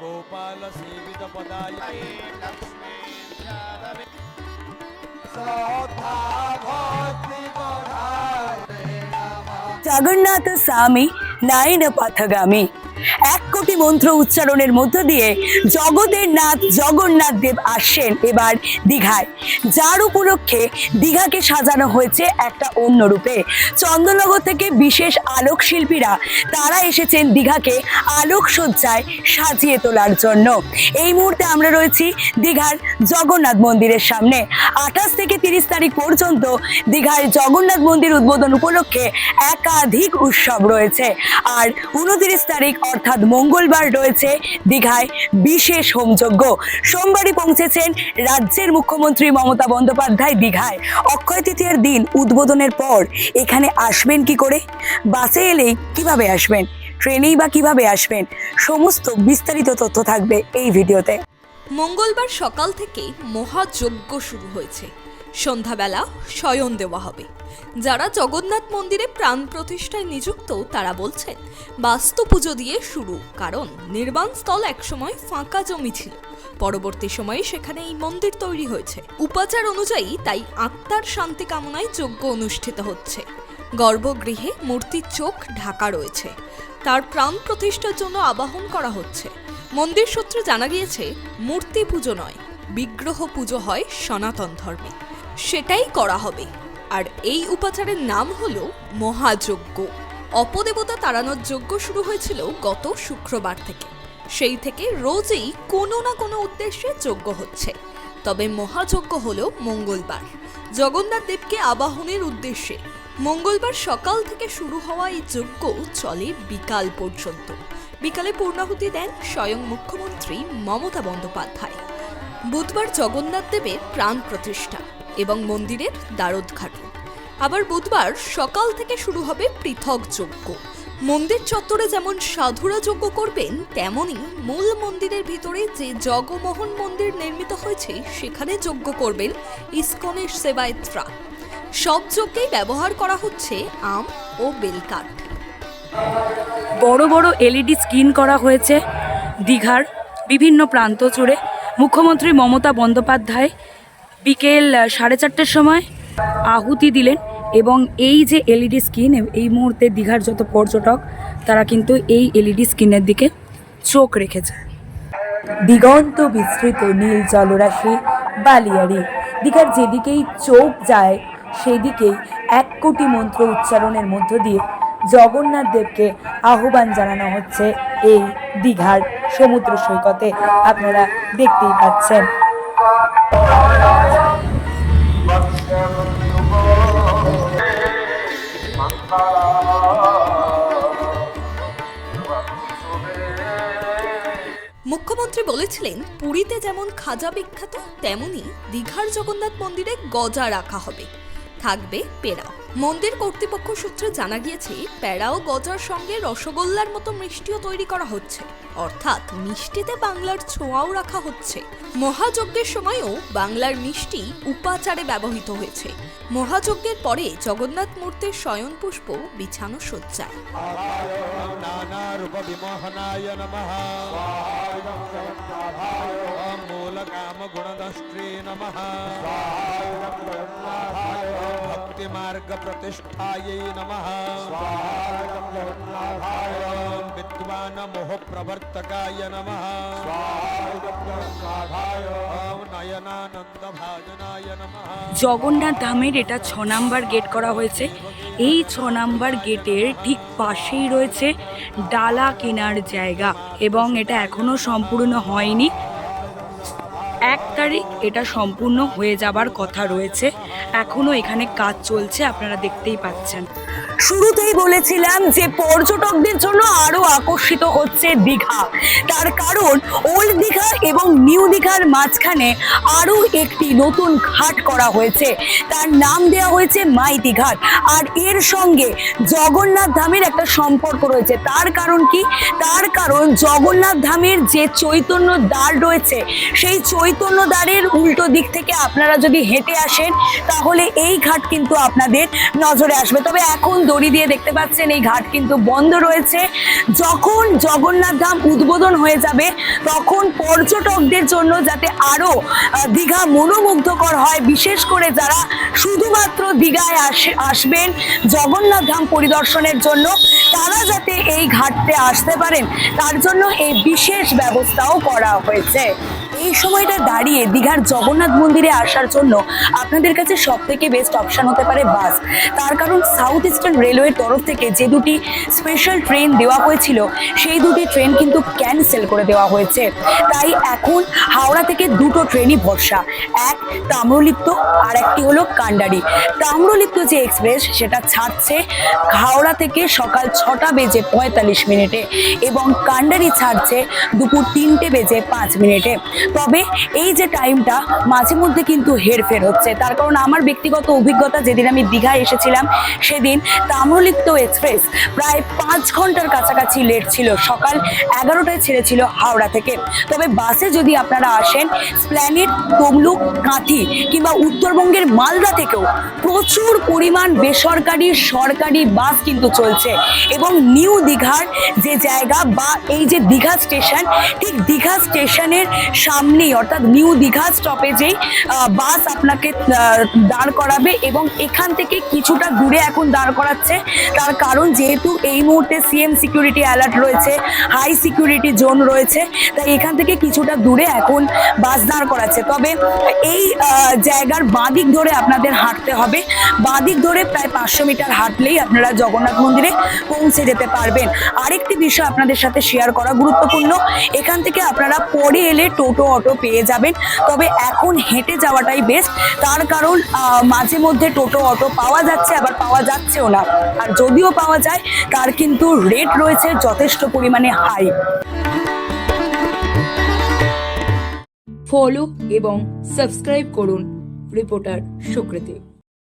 गोपाल सेवित पदाय। जगन्नाथ स्वामी नायन पाथगामी। এক কোটি মন্ত্র উচ্চারণের মধ্য দিয়ে জগতের নাথ জগন্নাথ দেব আসছেন এবার দীঘায়। যার উপলক্ষে দীঘাকে সাজানো হয়েছে একটা অন্য রূপে। চন্দননগর থেকে বিশেষ আলোক শিল্পীরা তারা এসেছেন দীঘাকে আলোকসজ্জায় সাজিয়ে তোলার জন্য। এই মুহূর্তে আমরা রয়েছি দীঘার জগন্নাথ মন্দিরের সামনে। আঠাশ থেকে তিরিশ তারিখ পর্যন্ত দীঘার জগন্নাথ মন্দির উদ্বোধন উপলক্ষে একাধিক উৎসব রয়েছে। আর উনত্রিশ তারিখ অর্থাৎ মঙ্গলবার রয়েছে দীঘায় বিশেষ হোমযজ্ঞ। সোমবারই পৌঁছেছেন রাজ্যের মুখ্যমন্ত্রী মমতা বন্দ্যোপাধ্যায় দীঘায়। অক্ষয় তৃতীয়ার দিন উদ্বোধনের পর এখানে আসবেন কি করে? বাসে এলেই কীভাবে আসবেন? ট্রেনেই বা কীভাবে আসবেন? সমস্ত বিস্তারিত তথ্য থাকবে এই ভিডিওতে। মঙ্গলবার সকাল থেকে মহাযজ্ঞ শুরু হয়েছে। সন্ধ্যাবেলা শয়ন দেওয়া হবে। যারা জগন্নাথ মন্দিরে প্রাণ প্রতিষ্ঠায় নিযুক্ত, তারা বলছেন, বাস্তু পুজো দিয়ে শুরু, কারণ নির্বাণ স্থল একসময় ফাঁকা জমি ছিল। পরবর্তী সময়ে সেখানে এই মন্দির তৈরি হয়েছে। উপাচার অনুযায়ী তাই আত্মার শান্তি কামনায় যজ্ঞ অনুষ্ঠিত হচ্ছে। গর্ভগৃহে মূর্তির চোখ ঢাকা রয়েছে। তার প্রাণ প্রতিষ্ঠার জন্য আবাহন করা হচ্ছে। মন্দির সূত্রে জানা গিয়েছে, মূর্তি পুজো নয়, বিগ্রহ পুজো হয় সনাতন ধর্মে। সেটাই করা হবে। আর এই উপাচারের নাম হল মহাযজ্ঞ। অপদেবতা তাড়ানোর যজ্ঞ শুরু হয়েছিল গত শুক্রবার থেকে। সেই থেকে রোজই কোনো না কোনো উদ্দেশ্যে যজ্ঞ হচ্ছে। তবে মহাযজ্ঞ হল মঙ্গলবার। জগন্নাথ দেবকে আবাহনের উদ্দেশ্যে মঙ্গলবার সকাল থেকে শুরু হওয়া এই যজ্ঞ চলে বিকাল পর্যন্ত। বিকালে পূর্ণাহুতি দেন স্বয়ং মুখ্যমন্ত্রী মমতা বন্দ্যোপাধ্যায়। বুধবার জগন্নাথ দেবের প্রাণ প্রতিষ্ঠা। এবং মন্দিরের দ্বারোদ্ঘাটন। আবার বুধবার সকাল থেকে শুরু হবে পৃথক যজ্ঞ। মন্দির চত্বরে যেমন সাধুরা যজ্ঞ করবেন, তেমনি মূল মন্দিরের ভিতরে যে জগমোহন মন্দির নির্মিত হয়েছে, সেখানে যজ্ঞ করবেন ইসকনের সেবায়তরা সব যজ্ঞেই ব্যবহার করা হচ্ছে আম ও বেলকাঠ। বড় বড় এলইডি স্ক্রিন করা হয়েছে। দীঘার বিভিন্ন প্রান্ত জুড়ে মুখ্যমন্ত্রী মমতা বন্দ্যোপাধ্যায় বিকেল সাড়ে চারটের সময় আহুতি দিলেন এবং এই যে এলইডি স্ক্রিন, এই মুহূর্তে দীঘার যত পর্যটক, তারা কিন্তু এই এলইডি স্ক্রিনের দিকে চোখ রেখেছে। দিগন্ত বিস্তৃত নীল জলরাশি বালিয়াড়ি। দীঘার যেদিকেই চোখ যায়, সেদিকেই এক কোটি মন্ত্র উচ্চারণের মধ্য দিয়ে জগন্নাথ দেবকে আহ্বান জানানো হচ্ছে এই দীঘার সমুদ্র সৈকতে। আপনারা দেখতেই পাচ্ছেন। বলেছিলেন পুরীতে যেমন খাজা বিখ্যাত তেমনি দীঘার জগন্নাথ মন্দিরে গজা রাখা হবে। থাকবে পেড়াও মন্দির কর্তৃপক্ষ সূত্রে জানা গিয়েছে প্যাড়া ও গজার সঙ্গে রসগোল্লার মতো মিষ্টিও তৈরি করা হচ্ছে। অর্থাৎ মিষ্টিতে বাংলার ছোঁয়াও রাখা হচ্ছে। মহাযজ্ঞের সময়ও বাংলার মিষ্টি উপাচারে ব্যবহৃত হয়েছে। মহাযজ্ঞের পরে জগন্নাথ মূর্তির স্বয়ং পুষ্প বিছানো সজ্জায় নানা রূপ বিমোহনায় নমঃ। मूलकामगुणदष्ट्रे नमः भक्तिमार्गप्रतिष्ठायै नमः ॐ विद्वानमोहप्रवर्तकाय नमः ॐ नयनानन्दभाजनाय नमः জগন্নাথ ধামের এটা ছ নাম্বার গেট করা হয়েছে এই ছ নাম্বার গেটের ঠিক পাশেই রয়েছে ডালা কেনার জায়গা এবং এটা এখনো সম্পূর্ণ হয়নি এক তারিখ এটা সম্পূর্ণ হয়ে যাবার কথা রয়েছে। এখনও এখানে কাজ চলছে, আপনারা দেখতেই পাচ্ছেন। শুরুতেই বলেছিলাম যে পর্যটকদের জন্য আরও আকর্ষিত হচ্ছে দীঘা। তার কারণ ওল্ড দীঘা এবং নিউ দীঘার মাঝখানে আরও একটি নতুন ঘাট করা হয়েছে। তার নাম দেওয়া হয়েছে মাইতি ঘাট আর এর সঙ্গে জগন্নাথ ধামের একটা সম্পর্ক রয়েছে। তার কারণ কি? তার কারণ জগন্নাথ ধামের যে চৈতন্য দ্বার রয়েছে, সেই চৈতন্য চৈতন্যদ্বারের উল্টো দিক থেকে আপনারা যদি হেঁটে আসেন, তাহলে এই ঘাট কিন্তু আপনাদের নজরে আসবে। তবে এখন দড়ি দিয়ে দেখতে পাচ্ছেন এই ঘাট কিন্তু বন্ধ রয়েছে। যখন জগন্নাথ ধাম উদ্বোধন হয়ে যাবে, তখন পর্যটকদের জন্য যাতে আরও দীঘা মনোমুগ্ধকর হয়, বিশেষ করে যারা শুধুমাত্র দীঘায় আসে, আসবেন জগন্নাথ ধাম পরিদর্শনের জন্য, তারা যাতে এই ঘাটতে আসতে পারেন, তার জন্য এই বিশেষ ব্যবস্থাও করা হয়েছে। এই সময়টা দাঁড়িয়ে দীঘার জগন্নাথ মন্দিরে আসার জন্য আপনাদের কাছে সব থেকে বেস্ট অপশান হতে পারে বাস তার কারণ সাউথ ইস্টার্ন রেলওয়ের তরফ থেকে যে দুটি স্পেশাল ট্রেন দেওয়া হয়েছিল, সেই দুটি ট্রেন কিন্তু ক্যান্সেল করে দেওয়া হয়েছে। তাই এখন হাওড়া থেকে দুটো ট্রেনই ভরসা। এক তাম্রলিপ্ত আর একটি হলো কান্ডারি। তাম্রলিপ্ত যে এক্সপ্রেস সেটা ছাড়ছে হাওড়া থেকে সকাল ছটা বেজে পঁয়তাল্লিশ মিনিটে এবং কান্ডারি ছাড়ছে দুপুর তিনটে বেজে পাঁচ মিনিটে। তবে এই যে টাইমটা মাঝে মধ্যে কিন্তু হেরফের হচ্ছে। তার কারণ আমার ব্যক্তিগত অভিজ্ঞতা, যেদিন আমি দীঘায় এসেছিলাম, সেদিন তাম্রলিপ্ত এক্সপ্রেস প্রায় পাঁচ ঘণ্টার কাছাকাছি লেট ছিল। সকাল এগারোটায় ছেড়েছিল হাওড়া থেকে। তবে বাসে যদি আপনারা আসেন স্প্ল্যানেট তমলুক, কাঁথি কিংবা উত্তরবঙ্গের মালদা থেকেও প্রচুর পরিমাণ বেসরকারি, সরকারি বাস কিন্তু চলছে। এবং নিউ দীঘার যে জায়গা বা এই যে দীঘা স্টেশন, ঠিক দীঘা স্টেশনের সামনেই, অর্থাৎ নিউ দীঘা স্টপেজেই বাস আপনাকে দাঁড় করাবে এবং এখান থেকে কিছুটা দূরে এখন দাঁড় করাচ্ছে। তার কারণ যেহেতু এই মুহূর্তে সিএম সিকিউরিটি অ্যালার্ট রয়েছে হাই সিকিউরিটি জোন রয়েছে, তাই এখান থেকে কিছুটা দূরে এখন বাস দাঁড় করাচ্ছে। তবে এই জায়গার বাঁদিক ধরে আপনাদের হাঁটতে হবে। বাঁদিক ধরে প্রায় পাঁচশো মিটার হাঁটলেই আপনারা জগন্নাথ মন্দিরে পৌঁছে যেতে পারবেন। আরেকটি বিষয় আপনাদের সাথে শেয়ার করা গুরুত্বপূর্ণ। এখান থেকে আপনারা পরে এলে টোটো অটো পেয়ে যাবেন। তবে এখন হেঁটে যাওয়াটাই বেস্ট তার কারণ মাঝে মধ্যে টোটো, অটো পাওয়া যাচ্ছে, আবার পাওয়া যাচ্ছেও না। আর যদিও পাওয়া যায়, তার কিন্তু রেট রয়েছে যথেষ্ট পরিমাণে হাই ফলো এবং সাবস্ক্রাইব করুন রিপোর্টার সুকৃতি